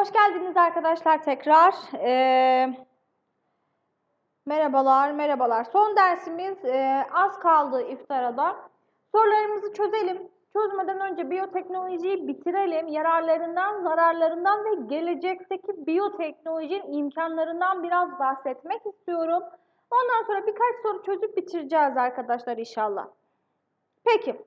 Hoş geldiniz arkadaşlar tekrar. Ee, merhabalar, merhabalar. Son dersimiz e, az kaldı iftara da. Sorularımızı çözelim. Çözmeden önce biyoteknolojiyi bitirelim. Yararlarından, zararlarından ve gelecekteki biyoteknolojinin imkanlarından biraz bahsetmek istiyorum. Ondan sonra birkaç soru çözüp bitireceğiz arkadaşlar inşallah. Peki.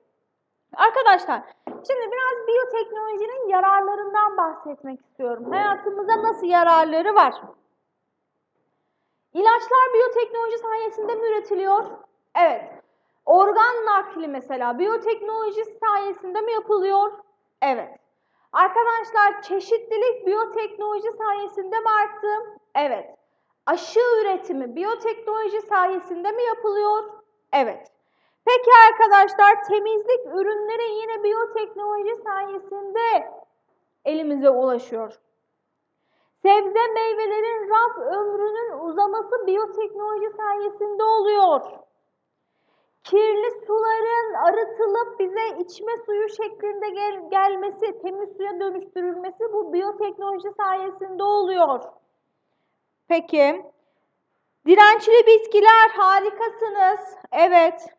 Arkadaşlar, şimdi biraz biyoteknolojinin yararlarından bahsetmek istiyorum. Hayatımıza nasıl yararları var? İlaçlar biyoteknoloji sayesinde mi üretiliyor? Evet. Organ nakli mesela biyoteknoloji sayesinde mi yapılıyor? Evet. Arkadaşlar çeşitlilik biyoteknoloji sayesinde mi arttı? Evet. Aşı üretimi biyoteknoloji sayesinde mi yapılıyor? Evet. Peki arkadaşlar temizlik ürünleri yine biyoteknoloji sayesinde elimize ulaşıyor. Sebze meyvelerin raf ömrünün uzaması biyoteknoloji sayesinde oluyor. Kirli suların arıtılıp bize içme suyu şeklinde gel gelmesi, temiz suya dönüştürülmesi bu biyoteknoloji sayesinde oluyor. Peki. Dirençli bitkiler harikasınız. Evet.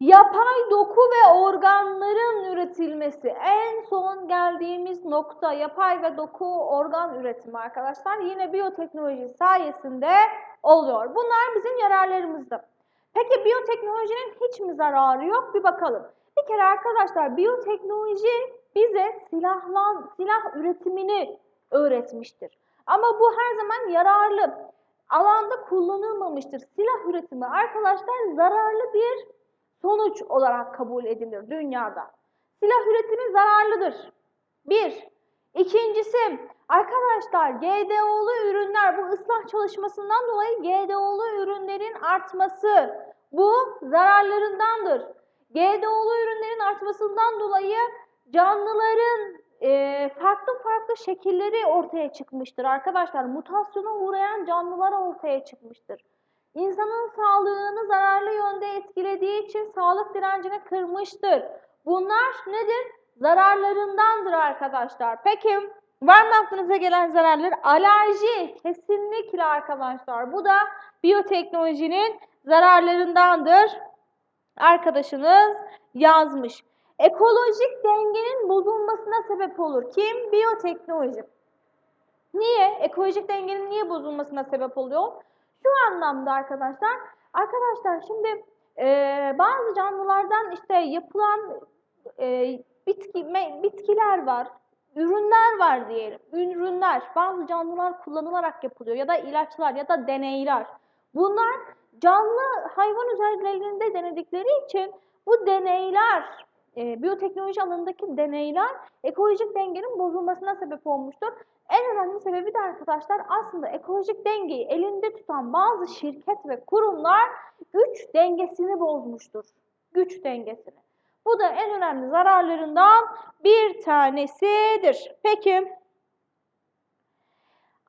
Yapay doku ve organların üretilmesi. En son geldiğimiz nokta yapay ve doku organ üretimi arkadaşlar. Yine biyoteknoloji sayesinde oluyor. Bunlar bizim yararlarımızda. Peki biyoteknolojinin hiç mi zararı yok? Bir bakalım. Bir kere arkadaşlar biyoteknoloji bize silahlan, silah üretimini öğretmiştir. Ama bu her zaman yararlı alanda kullanılmamıştır. Silah üretimi arkadaşlar zararlı bir sonuç olarak kabul edilir dünyada. Silah üretimi zararlıdır. Bir. İkincisi, arkadaşlar GDO'lu ürünler, bu ıslah çalışmasından dolayı GDO'lu ürünlerin artması, bu zararlarındandır. GDO'lu ürünlerin artmasından dolayı canlıların e, farklı farklı şekilleri ortaya çıkmıştır arkadaşlar. Mutasyona uğrayan canlılar ortaya çıkmıştır. İnsanın sağlığını zararlı yönde etkilediği için sağlık direncini kırmıştır. Bunlar nedir? Zararlarındandır arkadaşlar. Peki var mı aklınıza gelen zararlar? Alerji kesinlikle arkadaşlar. Bu da biyoteknolojinin zararlarındandır. Arkadaşınız yazmış. Ekolojik dengenin bozulmasına sebep olur. Kim? Biyoteknoloji. Niye? Ekolojik dengenin niye bozulmasına sebep oluyor? Şu anlamda arkadaşlar, arkadaşlar şimdi e, bazı canlılardan işte yapılan e, bitki me, bitkiler var, ürünler var diyelim. Ürünler, bazı canlılar kullanılarak yapılıyor ya da ilaçlar ya da deneyler. Bunlar canlı hayvan üzerlerinde denedikleri için bu deneyler, e, biyoteknoloji alanındaki deneyler ekolojik dengenin bozulmasına sebep olmuştur. En önemli sebebi de arkadaşlar aslında ekolojik dengeyi elinde tutan bazı şirket ve kurumlar güç dengesini bozmuştur. Güç dengesini. Bu da en önemli zararlarından bir tanesidir. Peki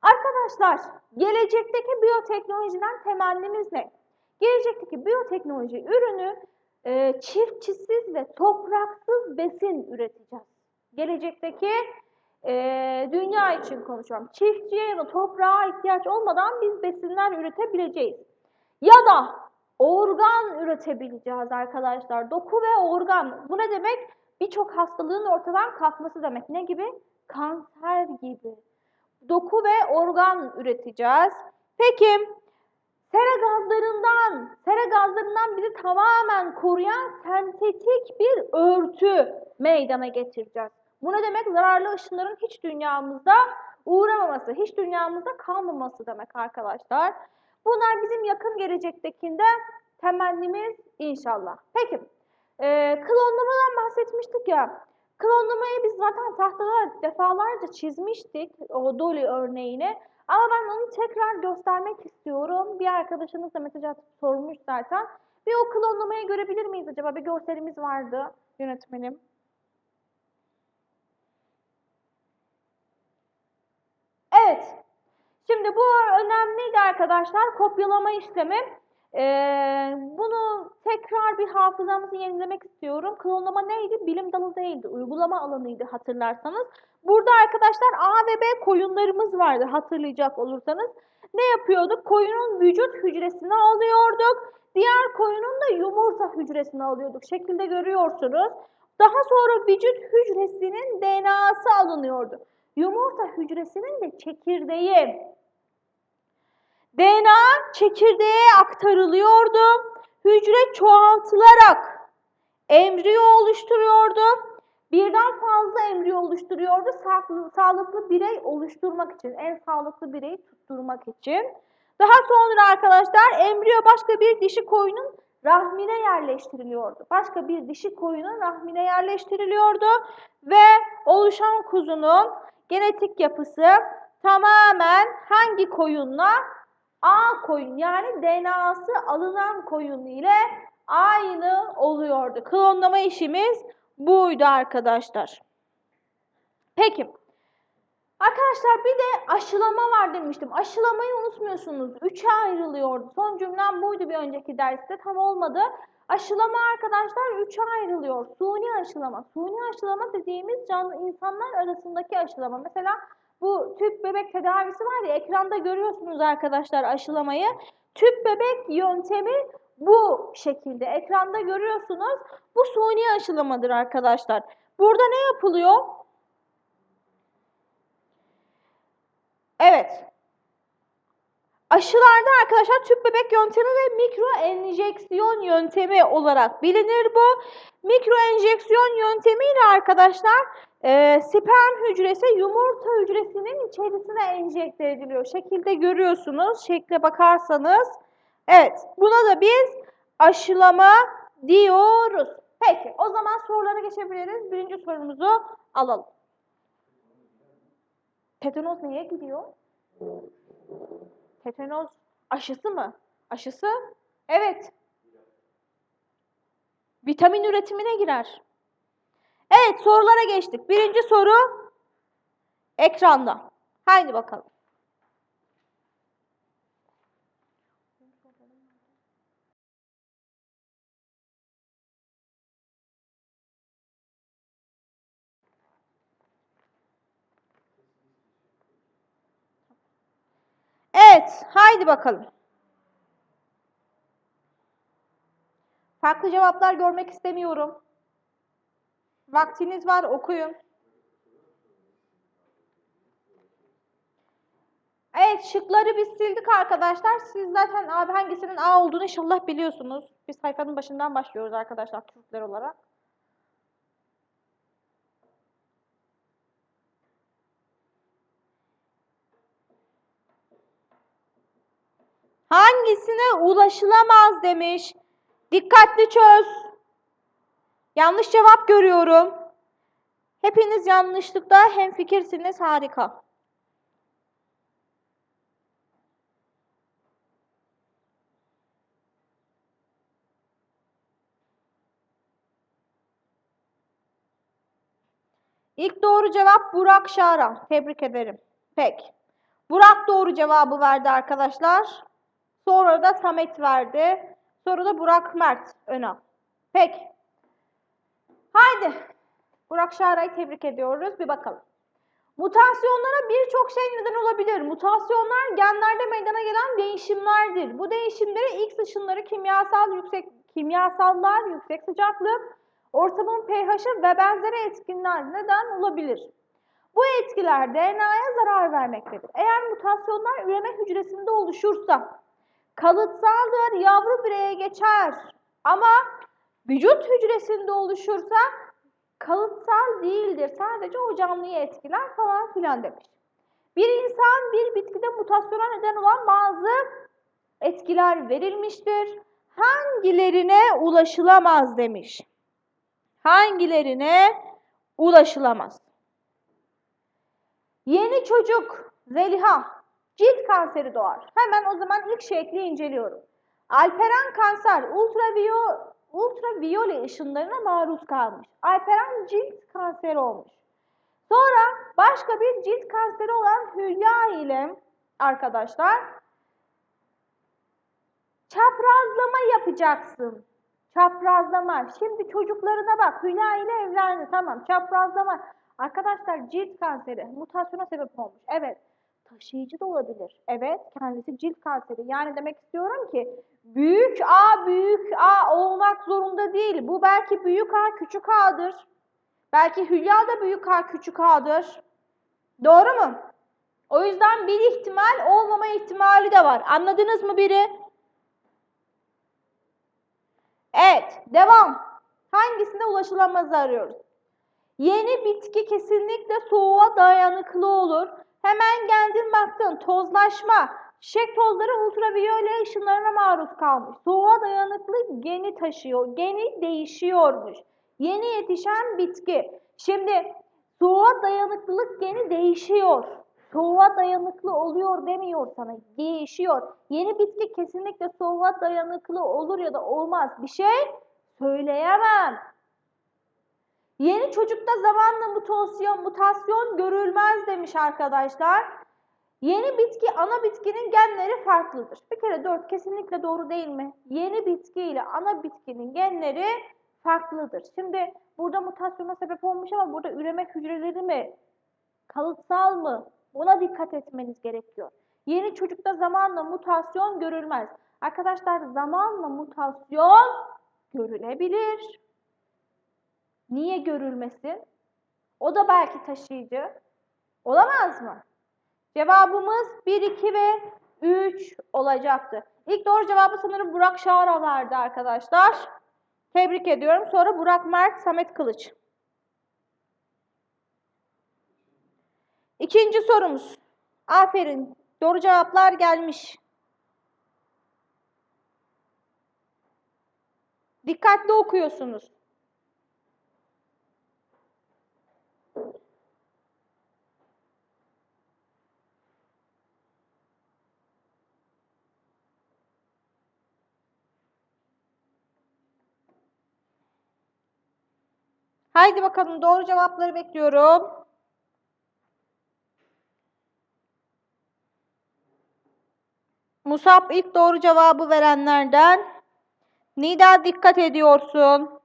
arkadaşlar gelecekteki biyoteknolojiden temennimiz ne? Gelecekteki biyoteknoloji ürünü e, çiftçisiz ve topraksız besin üreteceğiz. Gelecekteki e, dünya için konuşuyorum. Çiftçiye ya da toprağa ihtiyaç olmadan biz besinler üretebileceğiz. Ya da organ üretebileceğiz arkadaşlar. Doku ve organ. Bu ne demek? Birçok hastalığın ortadan kalkması demek. Ne gibi? Kanser gibi. Doku ve organ üreteceğiz. Peki sera gazlarından, sera gazlarından bizi tamamen koruyan sentetik bir örtü meydana getireceğiz. Bu ne demek? Zararlı ışınların hiç dünyamızda uğramaması, hiç dünyamızda kalmaması demek arkadaşlar. Bunlar bizim yakın gelecektekinde temennimiz inşallah. Peki, e, klonlamadan bahsetmiştik ya. Klonlamayı biz zaten tahtada defalarca çizmiştik, o Dolly örneğini. Ama ben onu tekrar göstermek istiyorum. Bir arkadaşınız da mesaj atıp sormuş zaten. Bir o klonlamayı görebilir miyiz acaba? Bir görselimiz vardı yönetmenim. Evet. Şimdi bu önemliydi arkadaşlar. Kopyalama işlemi. Ee, bunu tekrar bir hafızamızı yenilemek istiyorum. Klonlama neydi? Bilim dalı değildi. Uygulama alanıydı hatırlarsanız. Burada arkadaşlar A ve B koyunlarımız vardı hatırlayacak olursanız. Ne yapıyorduk? Koyunun vücut hücresini alıyorduk. Diğer koyunun da yumurta hücresini alıyorduk. Şekilde görüyorsunuz. Daha sonra vücut hücresinin DNA'sı alınıyordu. Yumurta hücresinin de çekirdeği. DNA çekirdeğe aktarılıyordu. Hücre çoğaltılarak embriyo oluşturuyordu. Birden fazla embriyo oluşturuyordu sağlıklı, sağlıklı birey oluşturmak için, en sağlıklı bireyi tutturmak için. Daha sonra arkadaşlar embriyo başka bir dişi koyunun rahmine yerleştiriliyordu. Başka bir dişi koyunun rahmine yerleştiriliyordu ve oluşan kuzunun genetik yapısı tamamen hangi koyunla? A koyun yani DNA'sı alınan koyun ile aynı oluyordu. Klonlama işimiz buydu arkadaşlar. Peki. Arkadaşlar bir de aşılama var demiştim. Aşılamayı unutmuyorsunuz. Üçe ayrılıyordu. Son cümlem buydu bir önceki derste. Tam olmadı. Aşılama arkadaşlar üçe ayrılıyor. Suni aşılama. Suni aşılama dediğimiz canlı insanlar arasındaki aşılama. Mesela bu tüp bebek tedavisi var ya ekranda görüyorsunuz arkadaşlar aşılamayı. Tüp bebek yöntemi bu şekilde. Ekranda görüyorsunuz. Bu suni aşılamadır arkadaşlar. Burada ne yapılıyor? Evet. Aşılarda arkadaşlar tüp bebek yöntemi ve mikro enjeksiyon yöntemi olarak bilinir bu. Mikro enjeksiyon yöntemiyle arkadaşlar e, sperm hücresi yumurta hücresinin içerisine enjekte ediliyor. Şekilde görüyorsunuz. Şekle bakarsanız. Evet. Buna da biz aşılama diyoruz. Peki. O zaman sorulara geçebiliriz. Birinci sorumuzu alalım. Tetanoz neye gidiyor? Tetanoz aşısı mı? Aşısı? Evet. Vitamin üretimine girer. Evet sorulara geçtik. Birinci soru ekranda. Haydi bakalım. Evet, haydi bakalım. Farklı cevaplar görmek istemiyorum. Vaktiniz var, okuyun. Evet, şıkları biz sildik arkadaşlar. Siz zaten abi hangisinin A olduğunu inşallah biliyorsunuz. Biz sayfanın başından başlıyoruz arkadaşlar Türkler olarak. Hangisine ulaşılamaz demiş. Dikkatli çöz. Yanlış cevap görüyorum. Hepiniz yanlışlıkta hemfikirsiniz. Harika. İlk doğru cevap Burak Şaran. Tebrik ederim. Peki. Burak doğru cevabı verdi arkadaşlar. Sonra da Samet verdi. Sonra da Burak Mert Önal. Peki. Haydi. Burak Şahra'yı tebrik ediyoruz. Bir bakalım. Mutasyonlara birçok şey neden olabilir. Mutasyonlar genlerde meydana gelen değişimlerdir. Bu değişimlere X ışınları kimyasal yüksek kimyasallar, yüksek sıcaklık, ortamın pH'i ve benzeri etkinler neden olabilir. Bu etkiler DNA'ya zarar vermektedir. Eğer mutasyonlar üreme hücresinde oluşursa kalıtsaldır, yavru bireye geçer. Ama vücut hücresinde oluşursa kalıtsal değildir. Sadece o canlıyı etkiler falan filan demiş. Bir insan bir bitkide mutasyona neden olan bazı etkiler verilmiştir. Hangilerine ulaşılamaz demiş. Hangilerine ulaşılamaz? Yeni çocuk Zeliha cilt kanseri doğar. Hemen o zaman ilk şekli inceliyorum. Alperen kanser ultraviyo, ultraviyole ışınlarına maruz kalmış. Alperen cilt kanseri olmuş. Sonra başka bir cilt kanseri olan Hülya ile arkadaşlar çap çaprazlama yapacaksın. Çaprazlama. Şimdi çocuklarına bak. Hülya ile evlendi. Tamam. Çaprazlama. Arkadaşlar cilt kanseri mutasyona sebep olmuş. Evet. Taşıyıcı da olabilir. Evet. Kendisi cilt kanseri. Yani demek istiyorum ki büyük A büyük A olmak zorunda değil. Bu belki büyük A küçük A'dır. Belki Hülya da büyük A küçük A'dır. Doğru mu? O yüzden bir ihtimal olmama ihtimali de var. Anladınız mı biri? Evet, devam. Hangisinde ulaşılamazı arıyoruz? Yeni bitki kesinlikle soğuğa dayanıklı olur. Hemen geldin baktın tozlaşma. Çiçek tozları ultraviyole ışınlarına maruz kalmış. Soğuğa dayanıklı geni taşıyor. Geni değişiyormuş. Yeni yetişen bitki. Şimdi soğuğa dayanıklılık geni değişiyor. Soğuğa dayanıklı oluyor demiyor sana. Değişiyor. Yeni bitki kesinlikle soğuğa dayanıklı olur ya da olmaz. Bir şey söyleyemem. Yeni çocukta zamanla mutasyon, mutasyon görülmez demiş arkadaşlar. Yeni bitki ana bitkinin genleri farklıdır. Bir kere dört kesinlikle doğru değil mi? Yeni bitki ile ana bitkinin genleri farklıdır. Şimdi burada mutasyona sebep olmuş ama burada üreme hücreleri mi? Kalıtsal mı? Ona dikkat etmeniz gerekiyor. Yeni çocukta zamanla mutasyon görülmez. Arkadaşlar zamanla mutasyon görülebilir. Niye görülmesin? O da belki taşıyıcı. Olamaz mı? Cevabımız 1, 2 ve 3 olacaktı. İlk doğru cevabı sanırım Burak Şahara verdi arkadaşlar. Tebrik ediyorum. Sonra Burak Mert, Samet Kılıç. İkinci sorumuz. Aferin. Doğru cevaplar gelmiş. Dikkatli okuyorsunuz. Haydi bakalım doğru cevapları bekliyorum. Musab ilk doğru cevabı verenlerden. Nida dikkat ediyorsun.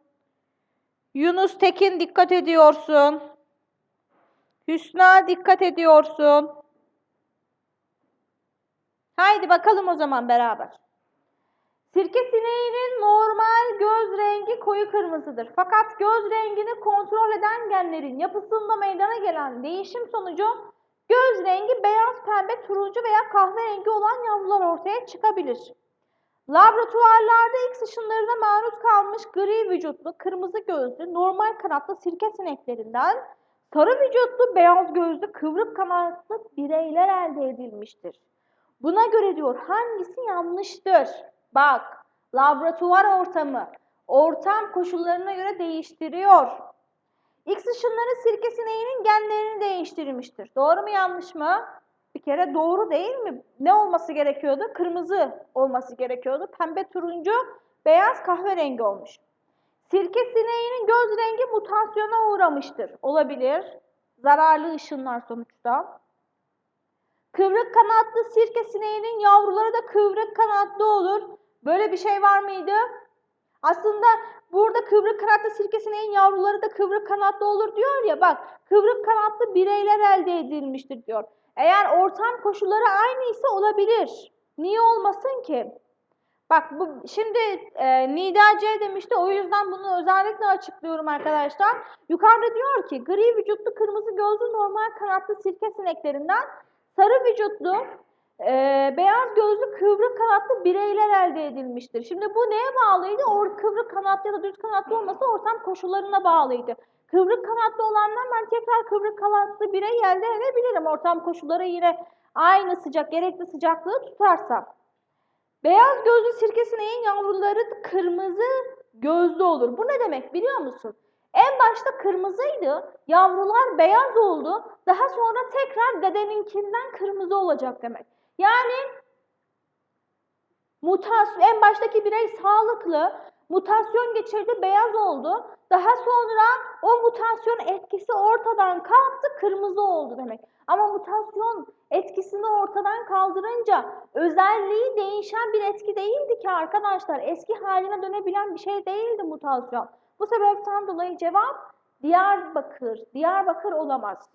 Yunus Tekin dikkat ediyorsun. Hüsna dikkat ediyorsun. Haydi bakalım o zaman beraber. Sirke sineğinin normal göz rengi koyu kırmızıdır. Fakat göz rengini kontrol eden genlerin yapısında meydana gelen değişim sonucu göz rengi beyaz, pembe, turuncu veya kahverengi olan yavrular ortaya çıkabilir. Laboratuvarlarda X ışınlarına maruz kalmış gri vücutlu, kırmızı gözlü, normal kanatlı sirke sineklerinden sarı vücutlu, beyaz gözlü, kıvrık kanatlı bireyler elde edilmiştir. Buna göre diyor hangisi yanlıştır? Bak, laboratuvar ortamı, ortam koşullarına göre değiştiriyor. X ışınları sirke sineğinin genlerini değiştirmiştir. Doğru mu yanlış mı? Bir kere doğru değil mi? Ne olması gerekiyordu? Kırmızı olması gerekiyordu. Pembe, turuncu, beyaz, kahverengi olmuş. Sirke sineğinin göz rengi mutasyona uğramıştır. Olabilir. Zararlı ışınlar sonuçta. Kıvrık kanatlı sirke sineğinin yavruları da kıvrık kanatlı olur. Böyle bir şey var mıydı? Aslında burada kıvrık kanatlı sirke sineğin yavruları da kıvrık kanatlı olur diyor ya bak kıvrık kanatlı bireyler elde edilmiştir diyor. Eğer ortam koşulları aynıysa olabilir. Niye olmasın ki? Bak bu şimdi e, Nida C demişti o yüzden bunu özellikle açıklıyorum arkadaşlar. Yukarıda diyor ki gri vücutlu kırmızı gözlü normal kanatlı sirke sineklerinden sarı vücutlu e, beyaz gözlü kıvrık kanatlı bireyler elde edilmiştir. Şimdi bu neye bağlıydı? Or kıvrık kanatlı ya da düz kanatlı olması ortam koşullarına bağlıydı. Kıvrık kanatlı olandan ben tekrar kıvrık kanatlı birey elde edebilirim. Ortam koşulları yine aynı sıcak, gerekli sıcaklığı tutarsam. Beyaz gözlü sirke sineğin yavruları kırmızı gözlü olur. Bu ne demek biliyor musun? En başta kırmızıydı, yavrular beyaz oldu. Daha sonra tekrar dedeninkinden kırmızı olacak demek. Yani mutasyon, en baştaki birey sağlıklı, Mutasyon geçirdi, beyaz oldu. Daha sonra o mutasyon etkisi ortadan kalktı, kırmızı oldu demek. Ama mutasyon etkisini ortadan kaldırınca özelliği değişen bir etki değildi ki arkadaşlar. Eski haline dönebilen bir şey değildi mutasyon. Bu sebepten dolayı cevap Diyarbakır. Diyarbakır olamaz.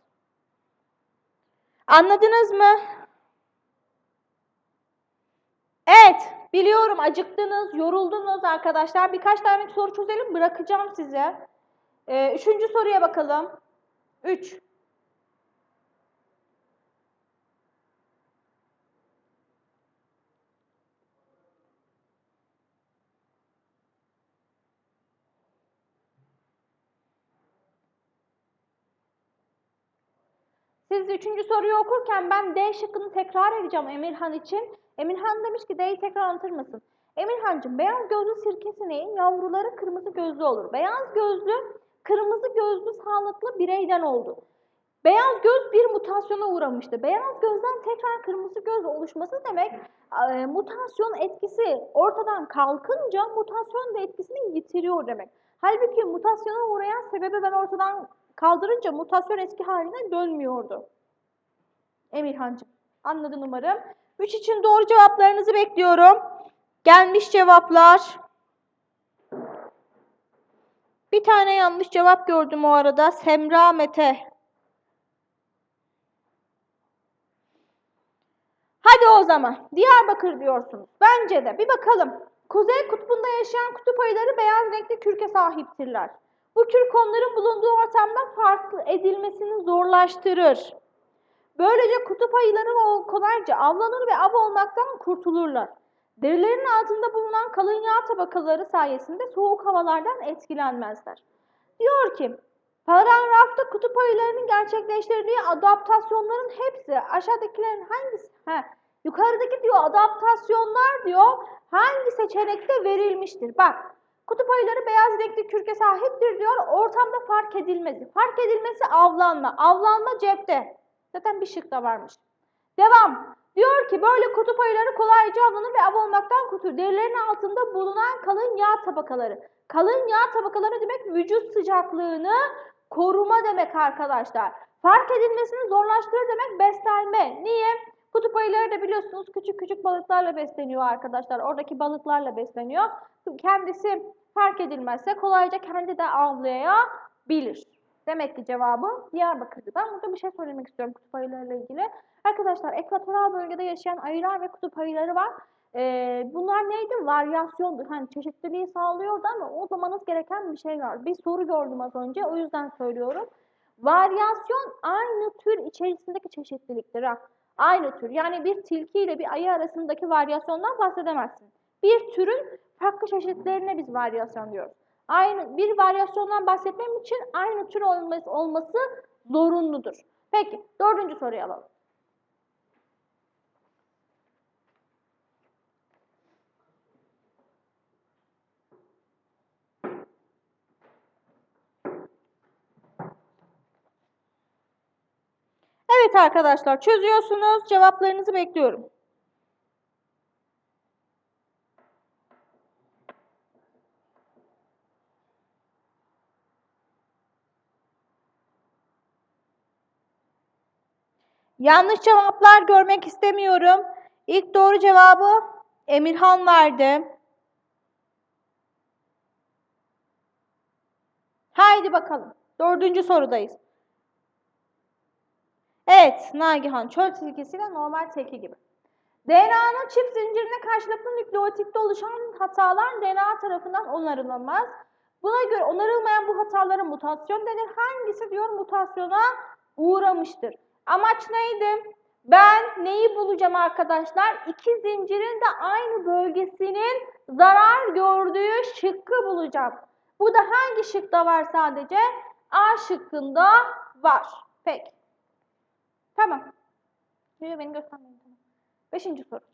Anladınız mı? Evet, biliyorum acıktınız, yoruldunuz arkadaşlar. Birkaç tane soru çözelim, bırakacağım size. Ee, üçüncü soruya bakalım. Üç. Siz üçüncü soruyu okurken ben D şıkkını tekrar edeceğim Emirhan için. Emirhan demiş ki D'yi tekrar anlatır mısın? Emirhancığım beyaz gözlü sirkesineğin yavruları kırmızı gözlü olur. Beyaz gözlü kırmızı gözlü sağlıklı bireyden oldu. Beyaz göz bir mutasyona uğramıştı. Beyaz gözden tekrar kırmızı göz oluşması demek e, mutasyon etkisi ortadan kalkınca mutasyon da etkisini yitiriyor demek. Halbuki mutasyona uğrayan sebebi ben ortadan kaldırınca mutasyon eski haline dönmüyordu. Emirhancığım anladın umarım. 3 için doğru cevaplarınızı bekliyorum. Gelmiş cevaplar. Bir tane yanlış cevap gördüm o arada. Semra Mete. Hadi o zaman. Diyarbakır diyorsunuz. Bence de. Bir bakalım. Kuzey kutbunda yaşayan kutup ayıları beyaz renkli kürke sahiptirler. Bu kürk onların bulunduğu ortamda farklı edilmesini zorlaştırır. Böylece kutup ayıları kolayca avlanır ve av olmaktan kurtulurlar. Derilerinin altında bulunan kalın yağ tabakaları sayesinde soğuk havalardan etkilenmezler. Diyor ki, paragrafta kutup ayılarının gerçekleştirdiği adaptasyonların hepsi aşağıdakilerin hangisi? He, yukarıdaki diyor adaptasyonlar diyor hangi seçenekte verilmiştir? Bak, kutup ayıları beyaz renkli kürke sahiptir diyor. Ortamda fark edilmesi. Fark edilmesi avlanma. Avlanma cepte. Zaten bir şık da varmış. Devam. Diyor ki böyle kutup ayıları kolayca avlanır ve av olmaktan kurtulur. Derilerin altında bulunan kalın yağ tabakaları. Kalın yağ tabakaları demek vücut sıcaklığını koruma demek arkadaşlar. Fark edilmesini zorlaştırır demek beslenme. Niye? Kutup ayıları da biliyorsunuz küçük küçük balıklarla besleniyor arkadaşlar. Oradaki balıklarla besleniyor. Kendisi fark edilmezse kolayca kendi de avlayabilir. Demek ki cevabı Diyarbakır'dı. Ben burada bir şey söylemek istiyorum kutup ayılarıyla ilgili. Arkadaşlar ekvatoral bölgede yaşayan ayılar ve kutup ayıları var. Ee, bunlar neydi? Varyasyondu. Hani çeşitliliği sağlıyordu ama o zamanız gereken bir şey var. Bir soru gördüm az önce. O yüzden söylüyorum. Varyasyon aynı tür içerisindeki çeşitliliktir. Aynı tür. Yani bir tilki ile bir ayı arasındaki varyasyondan bahsedemezsin. Bir türün farklı çeşitlerine biz varyasyon diyoruz. Aynı bir varyasyondan bahsetmem için aynı tür olması, olması zorunludur. Peki dördüncü soruyu alalım. Evet arkadaşlar çözüyorsunuz. Cevaplarınızı bekliyorum. Yanlış cevaplar görmek istemiyorum. İlk doğru cevabı Emirhan verdi. Haydi bakalım. Dördüncü sorudayız. Evet, Nagihan çöl tilkisiyle normal tilki gibi. DNA'nın çift zincirine karşılıklı nükleotitte oluşan hatalar DNA tarafından onarılamaz. Buna göre onarılmayan bu hatalara mutasyon denir. Hangisi diyor mutasyona uğramıştır? Amaç neydi? Ben neyi bulacağım arkadaşlar? İki zincirin de aynı bölgesinin zarar gördüğü şıkkı bulacağım. Bu da hangi şıkta var sadece? A şıkkında var. Peki. Tamam. Diyor beni göstermeyin. Beşinci soru.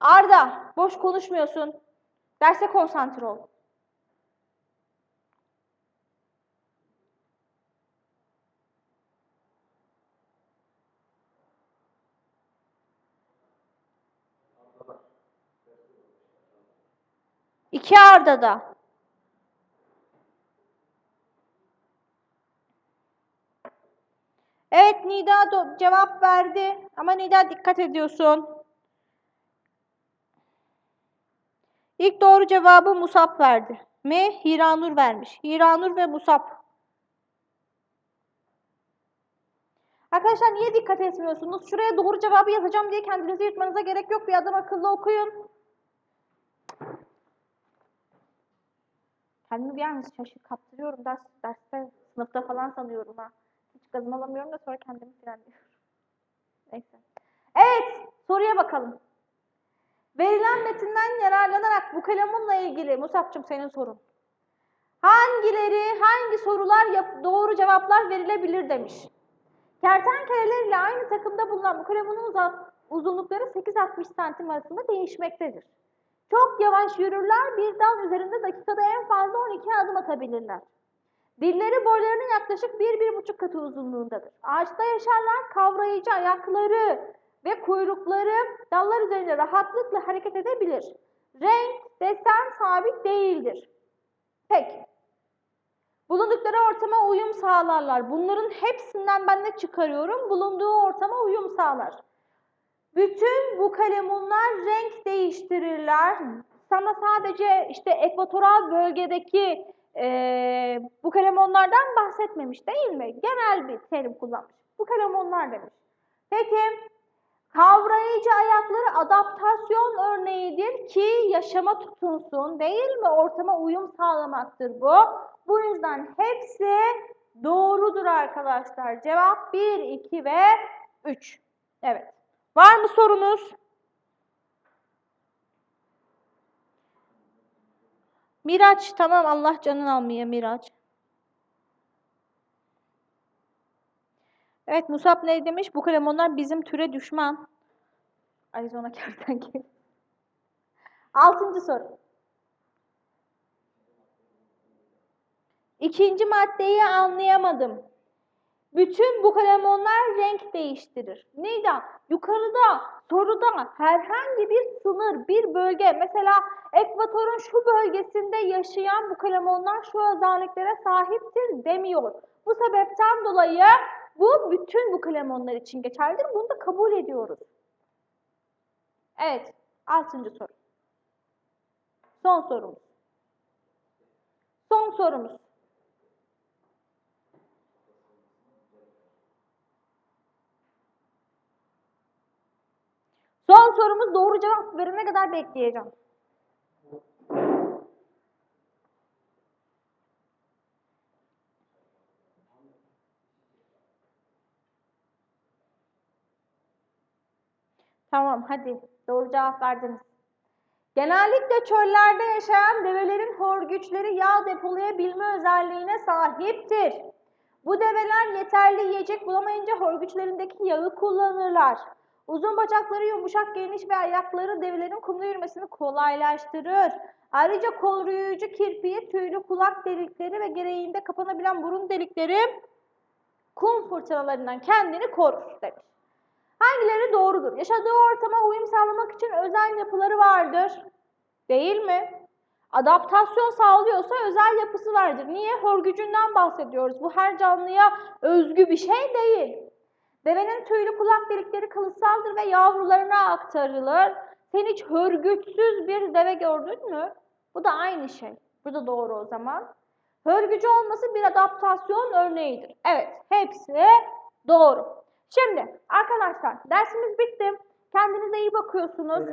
Arda, boş konuşmuyorsun. Derse konsantre ol. İki Arda da. Evet Nida cevap verdi. Ama Nida dikkat ediyorsun. İlk doğru cevabı Musab verdi. Mi? Hiranur vermiş. Hiranur ve Musab. Arkadaşlar niye dikkat etmiyorsunuz? Şuraya doğru cevabı yazacağım diye kendinizi yırtmanıza gerek yok. Bir adam akıllı okuyun. Kendimi an şaşır kaptırıyorum. Ders, derste, sınıfta falan sanıyorum ha. Hiç gazını alamıyorum da sonra kendimi frenliyorum. Neyse. Evet, soruya bakalım. Verilen metinden yararlanarak bu kalemunla ilgili Musab'cığım senin sorun. Hangileri, hangi sorular doğru cevaplar verilebilir demiş. Kertenkeleler ile aynı takımda bulunan bu kalemunun uzunlukları 8-60 santim arasında değişmektedir. Çok yavaş yürürler, bir dal üzerinde dakikada en fazla 12 adım atabilirler. Dilleri boylarının yaklaşık 1-1,5 katı uzunluğundadır. Ağaçta yaşarlar, kavrayıcı ayakları ve kuyrukları dallar üzerinde rahatlıkla hareket edebilir. Renk, desen sabit değildir. Peki. Bulundukları ortama uyum sağlarlar. Bunların hepsinden ben ne çıkarıyorum? Bulunduğu ortama uyum sağlar. Bütün bu kalemunlar renk değiştirirler. Sana sadece işte ekvatoral bölgedeki eee bu kalemonlardan bahsetmemiş değil mi? Genel bir terim kullanmış. Bu kalemonlar demiş. Peki kavrayıcı ayakları adaptasyon örneğidir ki yaşama tutunsun değil mi? Ortama uyum sağlamaktır bu. Bu yüzden hepsi doğrudur arkadaşlar. Cevap 1, 2 ve 3. Evet. Var mı sorunuz? Miraç tamam Allah canını almaya Miraç. Evet Musab ne demiş? Bu kalemonlar bizim türe düşman. Arizona kertenkele. Altıncı soru. İkinci maddeyi anlayamadım. Bütün bu kalemonlar renk değiştirir. Nida? Yukarıda, soruda herhangi bir sınır, bir bölge, mesela ekvatorun şu bölgesinde yaşayan bu kalemonlar şu özelliklere sahiptir demiyor. Bu sebepten dolayı bu bütün bu kalemonlar için geçerlidir. Bunu da kabul ediyoruz. Evet, altıncı soru. Son sorumuz. Son sorumuz. Son sorumuz doğru cevap verene kadar bekleyeceğim. Tamam hadi doğru cevap verdiniz. Genellikle çöllerde yaşayan develerin horgüçleri yağ depolayabilme özelliğine sahiptir. Bu develer yeterli yiyecek bulamayınca horgüçlerindeki yağı kullanırlar. Uzun bacakları yumuşak, geniş ve ayakları develerin kumda yürümesini kolaylaştırır. Ayrıca koruyucu kirpiği, tüylü kulak delikleri ve gereğinde kapanabilen burun delikleri kum fırtınalarından kendini korur demiş. Hangileri doğrudur? Yaşadığı ortama uyum sağlamak için özel yapıları vardır. Değil mi? Adaptasyon sağlıyorsa özel yapısı vardır. Niye? Hörgücünden bahsediyoruz. Bu her canlıya özgü bir şey değil. Devenin tüylü kulak delikleri kalıtsaldır ve yavrularına aktarılır. Sen hiç hörgüçsüz bir deve gördün mü? Bu da aynı şey. Bu da doğru o zaman. Hörgücü olması bir adaptasyon örneğidir. Evet, hepsi doğru. Şimdi arkadaşlar dersimiz bitti. Kendinize iyi bakıyorsunuz.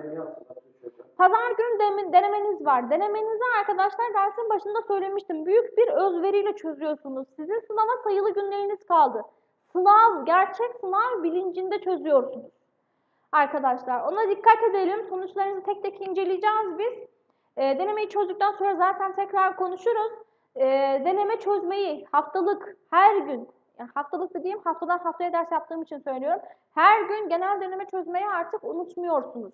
Pazar günü denemeniz var. Denemenizi arkadaşlar dersin başında söylemiştim. Büyük bir özveriyle çözüyorsunuz. Sizin sınava sayılı günleriniz kaldı. Sınav, gerçek sınav bilincinde çözüyorsunuz. Arkadaşlar ona dikkat edelim. Sonuçlarınızı tek tek inceleyeceğiz biz. E, denemeyi çözdükten sonra zaten tekrar konuşuruz. E, deneme çözmeyi haftalık her gün yani haftalık dediğim haftadan haftaya ders yaptığım için söylüyorum. Her gün genel deneme çözmeyi artık unutmuyorsunuz.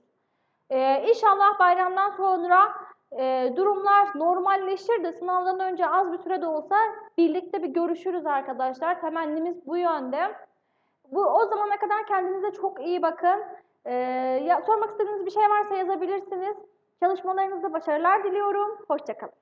Ee, inşallah bayramdan sonra e, durumlar normalleşir de sınavdan önce az bir sürede olsa birlikte bir görüşürüz arkadaşlar. Temennimiz bu yönde. Bu o zamana kadar kendinize çok iyi bakın. Ee, ya, sormak istediğiniz bir şey varsa yazabilirsiniz. Çalışmalarınızda başarılar diliyorum. Hoşçakalın.